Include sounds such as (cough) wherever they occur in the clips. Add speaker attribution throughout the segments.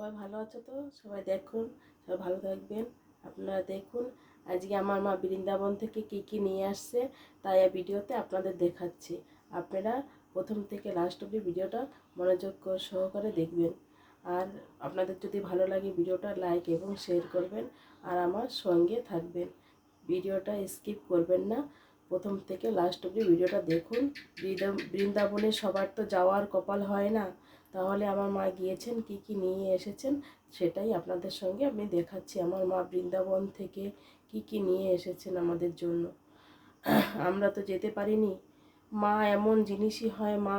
Speaker 1: সবাই ভালো আছো তো? সবাই দেখুন, সবাই ভালো থাকবেন। আপনারা দেখুন, আজকে আমার মা বৃন্দাবন থেকে কি কি নিয়ে আসছে, তাই এই ভিডিওতে আপনাদের দেখাচ্ছি। আপনারা প্রথম থেকে লাস্ট অবধি ভিডিওটা মনোযোগ সহকারে দেখবেন। আর আপনাদের যদি ভালো লাগে ভিডিওটা লাইক এবং শেয়ার করবেন, আর আমার সঙ্গে থাকবেন। ভিডিওটা স্কিপ করবেন না। প্রথম থেকে লাস্ট অবধি ভিডিওটা দেখুন। বৃন্দা- বৃন্দাবনে সবার তো যাওয়ার কপাল হয় না। তাহলে আমার মা গিয়েছেন, কি কি নিয়ে এসেছেন সেটাই আপনাদের সঙ্গে আমি দেখাচ্ছি। আমার মা বৃন্দাবন থেকে কি কি নিয়ে এসেছেন আমাদের জন্য। আমরা তো যেতে পারিনি। মা এমন জিনিসই হয় মা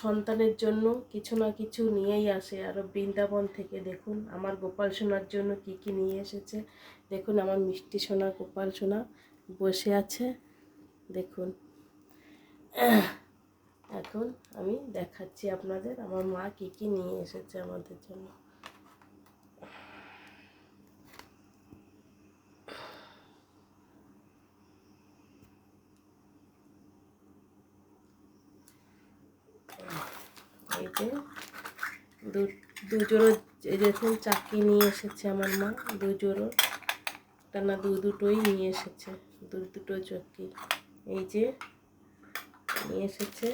Speaker 1: সন্তানের জন্য কিছু না কিছু নিয়েই আসে। আরও বৃন্দাবন থেকে দেখুন, আমার গোপাল সোনার জন্য কি কি নিয়ে এসেছে। দেখুন আমার মিষ্টি সোনা, গোপাল সোনা বসে আছে। দেখুন। এখন আমি দেখাচ্ছি আপনাদের আমার মা কি কি নিয়ে এসেছে আমাদের জন্য। দু, দুজোড়ো দেখুন চাকি নিয়ে এসেছে আমার মা, দুজোড়ো। একটা না দু দুটোই নিয়ে এসেছে, দু দুটো চকি। এই যে নিয়ে এসেছে।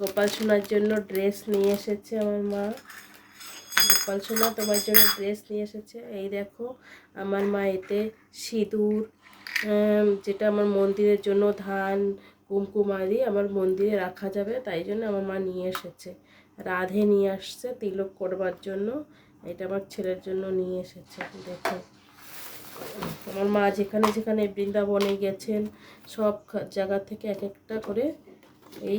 Speaker 1: গোপাল সোনার জন্য ড্রেস নিয়ে এসেছে আমার মা। গোপাল সোনা তোমার জন্য ড্রেস নিয়ে এসেছে। এই দেখো, আমার মা এতে সিঁদুর যেটা আমার মন্দিরের জন্য ধান, কুমকুম আদি আমার মন্দিরে রাখা যাবে, তাই জন্য আমার মা নিয়ে এসেছে। রাধে নিয়ে আসছে, তিলক করবার জন্য। এটা আমার ছেলের জন্য নিয়ে এসেছে, দেখো। আমার মা যেখানে যেখানে বৃন্দাবনে গেছেন, সব জায়গা থেকে এক একটা করে এই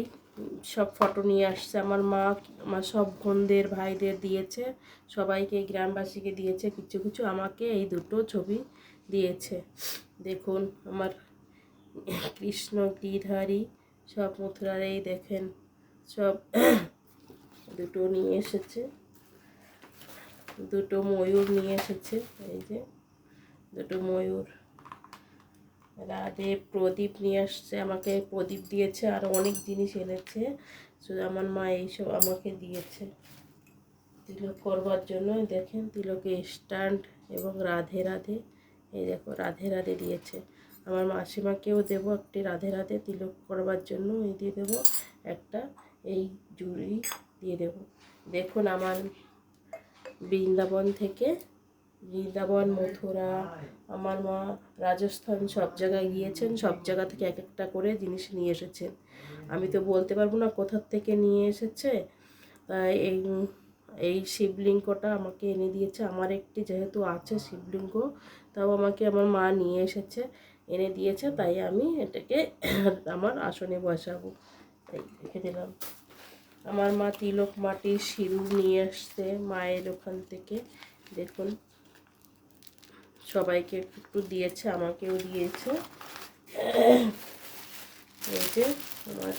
Speaker 1: সব ফটো নিয়ে আসছে। আমার মা আমার সব বোনদের, ভাইদের দিয়েছে, সবাইকে, গ্রামবাসীকে দিয়েছে, কিছু কিছু আমাকে এই দুটো ছবি দিয়েছে। দেখুন আমার কৃষ্ণ, গিরধারী, সব মথুরার এই দেখেন, সব দুটো নিয়ে এসেছে, দুটো ময়ূর নিয়ে এসেছে, এই যে। দুটো ময়ূর। রাধে প্রদীপ নিয়ে আসছে, আমাকে প্রদীপ দিয়েছে, আর অনেক জিনিস এনেছে। শুধু আমার মা এইসব আমাকে দিয়েছে। তিলক করবার জন্য দেখেন, তিলকে স্ট্যান্ড এবং রাধে রাধে, এই দেখো, রাধে রাধে দিয়েছে। আমার মাসিমাকেও দেবো একটি রাধে রাধে তিলক করবার জন্য, এই দিয়ে দেবো একটা, এই জুড়ি দিয়ে দেবো। দেখুন আমার বৃন্দাবন থেকে বৃন্দাবন, মথুরা, আমার মা রাজস্থান সব জায়গায় গিয়েছেন, সব জায়গা থেকে এক একটা করে জিনিস নিয়ে এসেছেন। আমি তো বলতে পারব না কোথার থেকে নিয়ে এসেছে। তাই এই এই শিবলিঙ্গটা আমাকে এনে দিয়েছে। আমার একটি যেহেতু আছে শিবলিঙ্গ, তাও আমাকে আমার মা নিয়ে এসেছে, এনে দিয়েছে, তাই আমি এটাকে (coughs) আমার আসনে বসাবো। তাই রেখে দিলাম। আমার মা তিলক মাটির সিঁদুর নিয়ে আসছে মায়ের ওখান থেকে। দেখুন। সবাইকে একটু দিয়েছে, আমাকেও দিয়েছে। এই যে আমার,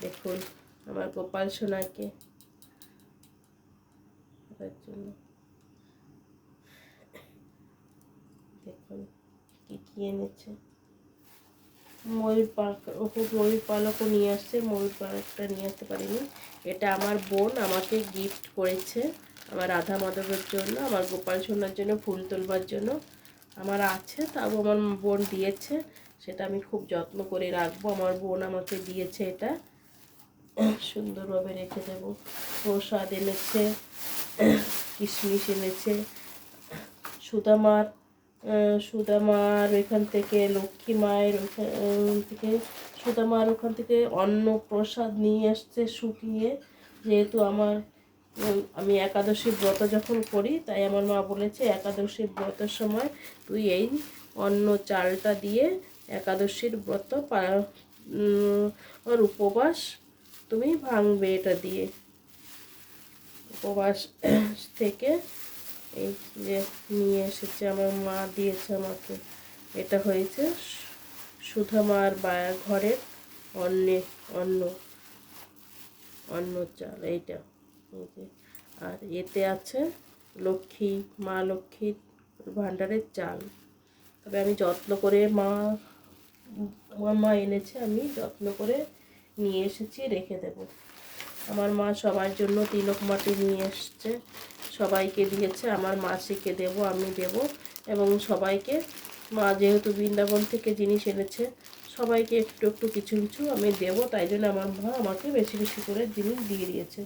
Speaker 1: দেখুন, আমার গোপাল সোনাকে। তার জন্য। দেখুন, কি কি এনেছে। ময়ূর পালক ময়ূর পালকও নিয়ে আসছে, ময়ূর পালকটা নিয়ে আসতে পারিনি। এটা আমার বোন আমাকে গিফট করেছে। আমার রাধা মাধবের জন্য আমার গোপাল সোনার জন্য, ফুল তোলবার জন্য আমার আছে, তাও আমার বোন দিয়েছে, সেটা আমি খুব যত্ন করে রাখব। আমার বোন আমাকে দিয়েছে এটা। সুন্দরভাবে রেখে দেবো। প্রসাদ এনেছে, কিশমিশ এনেছে, সুদামার সুদামার ওইখান থেকে, লক্ষ্মী মায়ের ওইখান থেকে, সুদামার ওখান থেকে অন্ন প্রসাদ নিয়ে আসছে শুকিয়ে, যেহেতু আমার আমি একাদশী ব্রত যখন করি, তাই আমার মা বলেছে, একাদশী ব্রতের সময় তুই এই অন্ন চালটা দিয়ে একাদশীর ব্রত আর উপবাস তুমি ভাঙবে এটা দিয়ে। উপবাস থেকে এই যে নিয়ে এসেছে আমার মা, দিয়েছে আমাকে। এটা হয়েছে সুধামার বা ঘরের অন্নে, অন্ন অন্ন চাল, এইটা। আর এতে আছে লক্ষ্মী, মা লক্ষ্মীর ভাণ্ডারের চাল। তবে আমি যত্ন করে মা, আমার মা এনেছে, আমি যত্ন করে নিয়ে এসেছি, রেখে দেবো। আমার মা সবার জন্য তিলক মাটি নিয়ে এসছে, সবাইকে দিয়েছে, আমার মাসিকে দেব, আমি দেব, এবং সবাইকে, মা যেহেতু বৃন্দাবন থেকে জিনিস এনেছে, সবাইকে একটু একটু কিছু কিছু আমি দেব, তাই জন্য আমার মা আমাকে বেশি বেশি করে জিনিস দিয়ে দিয়েছে।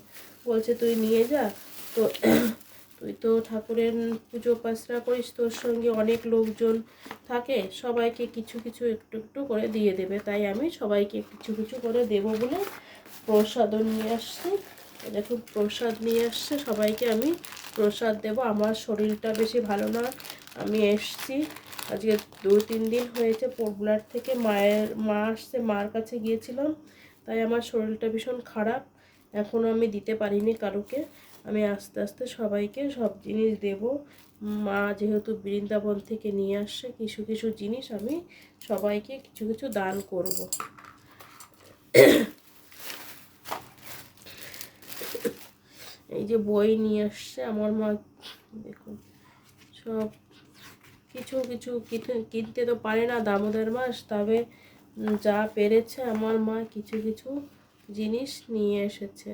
Speaker 1: বলছে, তুই নিয়ে যা। তো (clears throat) তুই তো ঠাকুরের পুজো পাসরা করিস, তোর সঙ্গে অনেক লোকজন থাকে, সবাইকে কিছু কিছু একটু একটু করে দিয়ে দেবে। তাই আমি সবাইকে কিছু কিছু করে দেবো বলে প্রসাদও নিয়ে আসছি। দেখুন, প্রসাদ নিয়ে আসছে, সবাইকে আমি প্রসাদ দেব। আমার শরীরটা বেশি ভালো না, আমি এসছি। আজকে দু তিন দিন হয়েছে পোবলার থেকে মায়ের, মা আসছে, মার কাছে গিয়েছিলাম। তাই আমার শরীরটা ভীষণ খারাপ। এখনও আমি দিতে পারিনি কারোকে। আমি আস্তে আস্তে সবাইকে সব জিনিস দেব। মা যেহেতু বৃন্দাবন থেকে নিয়ে আসছে, কিছু কিছু জিনিস আমি সবাইকে কিছু কিছু দান করব। এই যে বই নিয়ে আসছে, আমার মা দেখুন, সব কিছু কিছু কিনতে- তো পারে না দামোদর মাস, তবে যা পেরেছে আমার মা কিছু কিছু জিনিস নিয়ে এসেছে।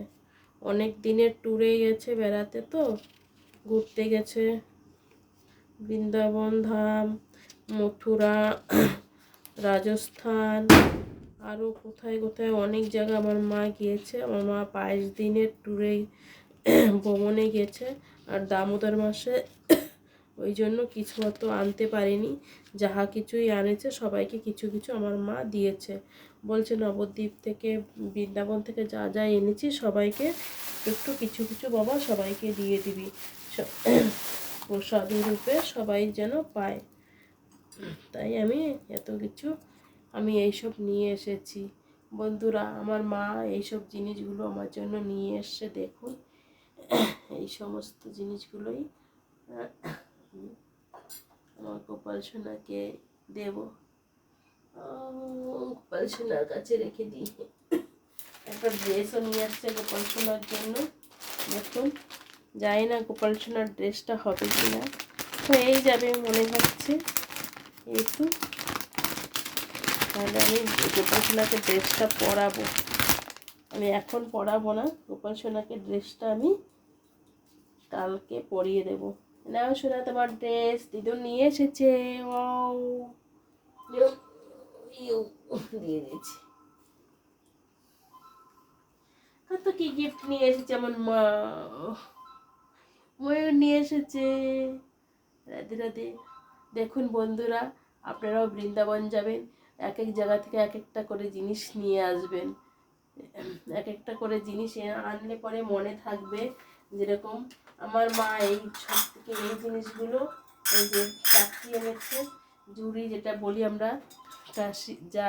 Speaker 1: অনেক দিনের ট্যুরে গেছে বেড়াতে তো, ঘুরতে গেছে। বৃন্দাবন ধাম, মথুরা, (clears throat) রাজস্থান আরও কোথায় কোথায় অনেক জায়গা আমার মা গিয়েছে। আমার মা বাইশ দিনের ট্যুরে (clears throat) ভ্রমণে গেছে। আর দামোদর মাসে ওই জন্য কিছু অত আনতে পারিনি। যাহা কিছুই আনেছে, সবাইকে কিছু কিছু আমার মা দিয়েছে। বলছে, নবদ্বীপ থেকে বৃন্দাবন থেকে যা যা এনেছি, সবাইকে একটু কিছু কিছু বাবা সবাইকে দিয়ে দিবি। (clears throat) রূপে সবাই যেন পায়। তাই আমি এত কিছু, আমি এইসব নিয়ে এসেছি। বন্ধুরা, আমার মা এইসব জিনিসগুলো আমার জন্য নিয়ে এসছে, দেখুন। (clears throat) এই সমস্ত জিনিসগুলোই আমার গোপাল সোনাকে দেব। গোপাল সোনার কাছে রেখে দিই। একটা ড্রেসও নিয়ে আসছে গোপাল সোনার জন্য। দেখুন, জানি না গোপাল সোনার ড্রেসটা হবে কি না হয়েই যাবে মনে হচ্ছে। একটু। তাহলে আমি গোপাল সোনাকে ড্রেসটা পরাবো। আমি এখন পরাবো না। গোপাল সোনাকে ড্রেসটা আমি কালকে পরিয়ে দেবো। নাও সোনা তোমার ড্রেস দিদুন নিয়ে এসেছে। দিয়ে দিয়েছি। কত কি গিফট নিয়ে এসেছে আমার মা। ময়ূর নিয়ে এসেছে। রাধে রাধে। দেখুন বন্ধুরা আপনারাও বৃন্দাবন যাবেন। এক এক জায়গা থেকে এক একটা করে জিনিস নিয়ে আসবেন। এক একটা করে জিনিস আনলে পরে মনে থাকবে যেরকম আমার মা এই থেকে এই জিনিসগুলো এই যে চাকরি এনেছে, জুড়ি যেটা বলি আমরা, যা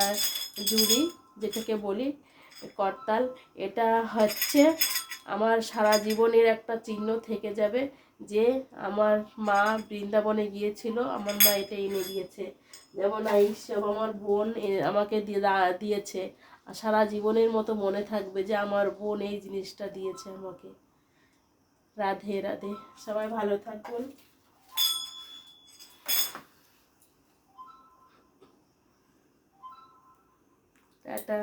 Speaker 1: জুড়ি যেটাকে বলি, করতাল, এটা হচ্ছে আমার সারা জীবনের একটা চিহ্ন থেকে যাবে যে আমার মা বৃন্দাবনে গিয়েছিল, আমার মা এটা এনে দিয়েছে। যেমন এই সব আমার বোন আমাকে দিয়েছে। সারা জীবনের মতো মনে থাকবে যে আমার বোন এই জিনিসটা দিয়েছে আমাকে। রাধে রাধে। সবাই ভালো থাকুন। টাটা।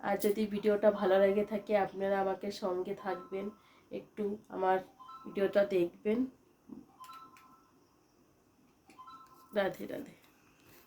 Speaker 1: আর যদি ভিডিওটা ভালো লেগে থাকে, আপনারা আমাকে সঙ্গে থাকবেন। একটু আমার ভিডিওটা দেখবেন। রাধে রাধে।